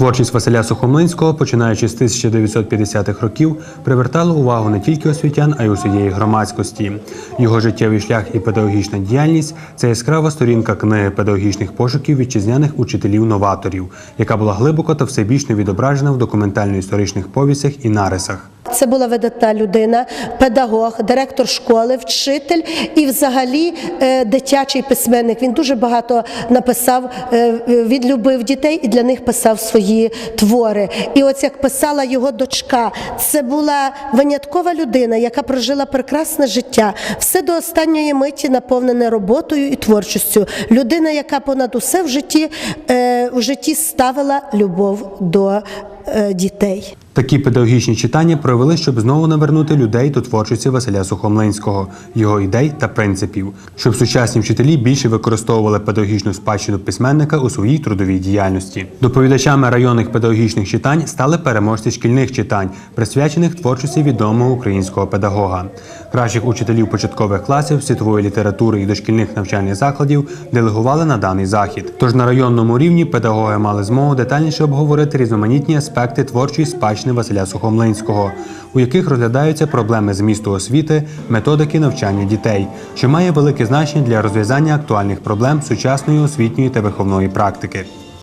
Творчість Василя Сухомлинського, починаючи з 1950-х років, привертала увагу не тільки освітян, а й усієї громадськості. Його життєвий шлях і педагогічна діяльність це яскрава сторінка книги педагогічних пошуків вітчизняних учителів-новаторів, яка була глибоко та всебічно відображена в документально-історичних повістях і нарисах. Це була видатна людина, педагог, директор школи, вчитель і, взагалі, е, дитячий письменник. Він дуже багато написав, е, відлюбив дітей і для них писав свої твори. І ось як писала його дочка, це була виняткова людина, яка прожила прекрасне життя, все до останньої миті наповнене роботою і творчістю. Людина, яка понад усе в житті, в житті ставила любов до е, дітей. Такі педагогічні читання провели, щоб знову навернути людей до творчості Василя Сухомлинського, його ідей та принципів, щоб сучасні вчителі більше використовували педагогічну спадщину письменника у своїй трудовій діяльності. Доповідачами районних педагогічних читань стали переможці шкільних читань, присвячених творчості відомого українського педагога. Кращих учителів початкових класів, світової літератури і дошкільних навчальних закладів делегували на даний захід. Тож на районному рівні педагоги мали змогу детальніше обговорити різноманітні аспекти творчої спадщини Василя Сухомлинського, у яких розглядаються проблеми змісту освіти, методики навчання дітей, що має велике значення для розв'язання актуальних проблем сучасної освітньої та виховної практики.